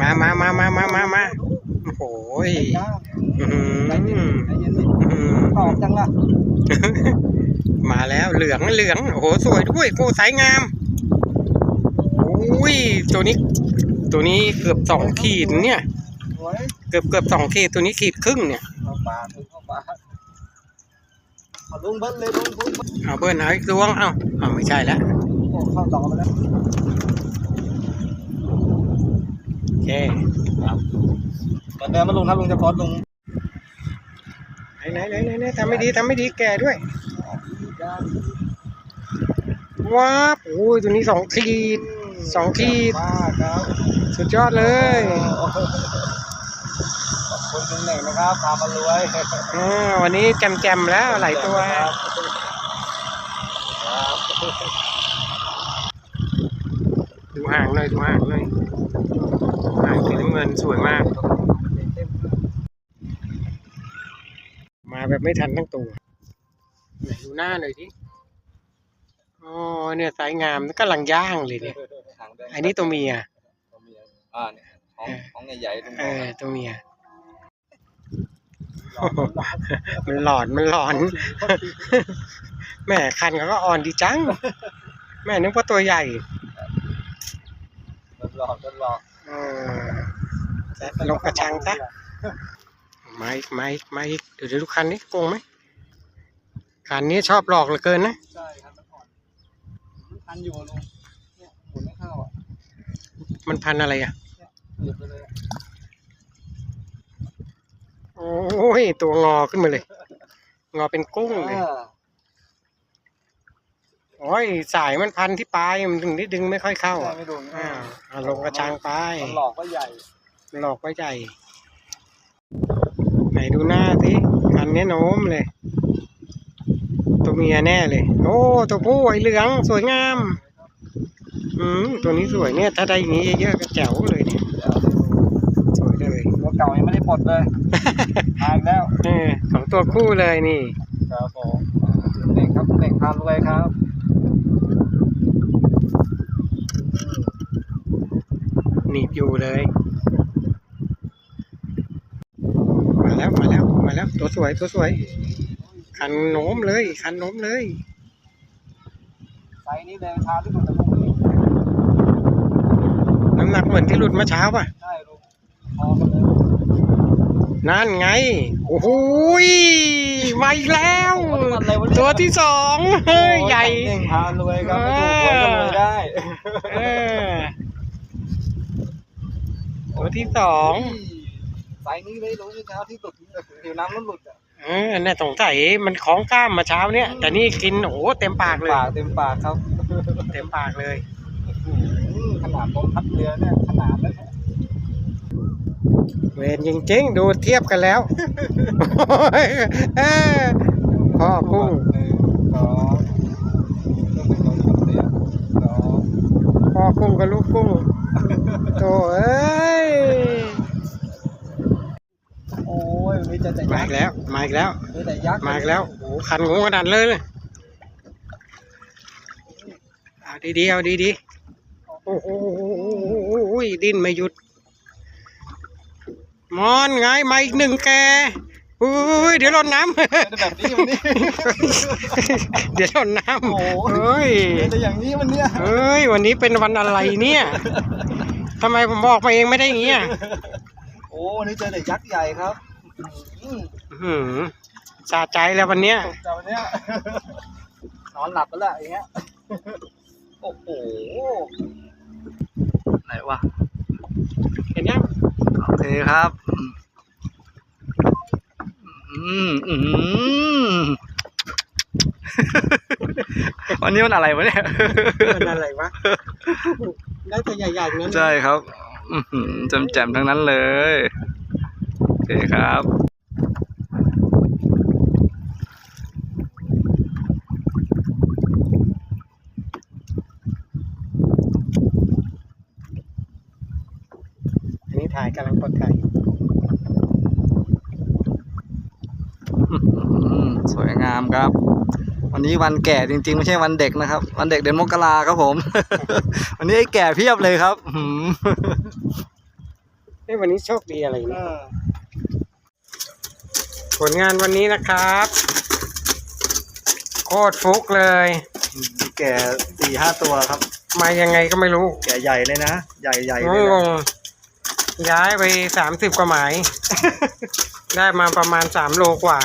มามามามามามามาโอ้โหยอื้อหือใจเย็นใจเย็นดิอื้อหือ ตอบจังล่ะมาแล้วเหลืองเหลืองโอ้โหสวยด้วยโกสายงามอุ้ยตัวนี้ ตัวนี้เกือบสองขีดเนี่ยสวยเกือบเกือบสองขีดตัวนี้ขีดครึ่งเนี่ยเข้าปากเข้าปากเอาลุงเบิ้ลเลยลุงลุงเบิ้ลเอาเบิ้ลเอาอีกดวงเอาเอาไม่ใช่แล้วโอ้เข้าต่อไปแล้ว โอเคเหมือนเดิมมาลุงนะลุงจะพอดลุงไหนไหนไหนไหนทำไม่ดีทำไม่ดีแก่ด้วยว้าบโอ้ยตัวนี้สองขีดสองขีดมากครับสุดยอดเลยขอบคุณลุงเหน่งนะครับพามารวยอ่าวันนี้แจมแจมๆแล้วหลายตัวครับดูห่างหน่อยดูห่างหน่อย ห่างสีน้ำเงินสวยมาก มาแบบไม่ทันทั้งตัวไหนดูหน้าหน่อยสิอ๋อเนี่ยสายงามกำลังย่างเลยเนี่ยหางแดงอันนี้ตัวเมียตัวเมียอ่าเนี่ยของของใหญ่ๆลุงเอบออกตัวเมียมันหลอนมันหลอน แม่คันเขาก็อ่อนดีจัง แม่นึกว่าตัวใหญ่ทดลองทดลองเออจะ ลงกระชังซะมาอีกมาอีกมาอีกเดี๋ยวเดี๋ยวดูคันนี้โกงไหมคันนี้ชอบหลอกเหลือเกินนะใช่ครับมันอ่อนมันพันอยู่อะลุงเนี่ยหมุนไม่เข้าอะมันพันอะไรอะหยุดไปเลยอะโอ้ยตัวงอขึ้นมาเลย งอเป็นกุ้งเลยอ่าโอ้ยสายมันพันที่ปลายมันถึงได้ดึงไม่ค่อยเข้าใช่อะไม่ดุอ่าเอาลงกระชังไปมันหลอกก็ใหญ่ หลอกไว้ใจ ไหนดูหน้าสิคันนี้โน้มเลย ตัวเมียแน่เลย โอ้ตัวผู้ไอเหลืองสวยงาม อืมตัวนี้สวยเนี่ย ถ้าได้อย่างนี้เยอะๆก็แจ๋วเลยเนี่ยสวยเลยตัวเก่ายังไม่ได้ปลดเลยทานแล้วเออสองตัวคู่เลยนี่ครับผมเด็กครับเด็กพารวยครับหนีบอยู่เลย มาแล้วมา แล้วมาแล้ว ตัวสวยตัวสวย คันโน้มเลย คันโน้มเลยไซส์นี้เดินทางที่สุดในโลกนี้น้ำหนักเหมือนที่หลุดเมื่อเช้าป่ะใช่ลุงพอกันเลยนั่นไง โอ้โหยมาอีกแล้วอะไรวะเนี่ยตัวที่สองเฮ้ยใหญ่เด็กพารวยครับไม่ถูกหวยก็รวยได้เออตัวที่สอง ไซส์นี้เลยลุงเช้าที่สุดผิวน้ำมันหลุดอะเออน่าสงสัยมันคล้องกล้ามมาเช้าเนี่ย แต่นี่กินโอ้โหเต็มปากเลย ปากเต็มปากครับเต็มปากเลยอืมขนาดตรงพัดเรือเนี่ยขนาดนั้นเนี่ยเวรจริงๆ ดูเทียบกันแล้วเออพ่อกุ้งหนึ่งสองต้องเป็นตรงพัดเรือสองพ่อกุ้งกับลูกกุ้งโตเอ้ย โอ้ยมี แต่แต่มายัอีกกษ์แล้วมาอีกแล้วมีแต่ยักษ์มาอีกแล้วโอ้โหคันงงขนาดเลยเลยเอาดีๆเอาดีๆโอ้โหดิ้นไม่หยุดมอนไงมาอีกหนึ่งแกอุ้ยเดี๋ยวหล่นน้ำเป็นแบบนี้วันนี้เดี๋ยวหล่นน้โอ้โหำเฮ้ยเป็นแต่อย่างนี้วันเนี้ยเฮ้ย วันนี้เป็นวันอะไรเนี่ย ทำไมผมบอกมาเองไม่ได้อย่างเงี้ยโอ้วันนี้เจอแต่ยักษ์ใหญ่ครับ อืมอื้อหือสะใจแล้ววันเนี้ยตกใจวันเนี้ย นอนหลับไปแล้วอย่างเงี้ย โอ้โห ไหนวะ เห็นยังโอเคครับ อืมอืมวันนี้มันอะไรวะเนี่ยมันอะไรวะ ได้แต่ใหญ่ๆนั้นใช่ครับ อือหือแจ่มๆทั้งนั้นเลยโอ เคครับอันนี้ถ่ายกำลังกดถ่ายอยู่อืมสวยงามครับววันนี้วันแก่จริง ๆ ไม่ใช่วันเด็กนะครับ วันเด็กเดือนมกราครับผม วันนี้ไอ้แก่เพียบเลยครับหืมเอ้ยวันนี้โชคดีอะไรเนี่ย ผลงานวันนี้นะครับ โคตรฟุกเลย แก่สี่ห้าตัวครับ มายังไงก็ไม่รู้ แก่ใหญ่เลยนะ ใหญ่ใหญ่งเลยงนะงย้ายไปสามสิบกว่าหมาย ได้มาประมาณสามโลกว่า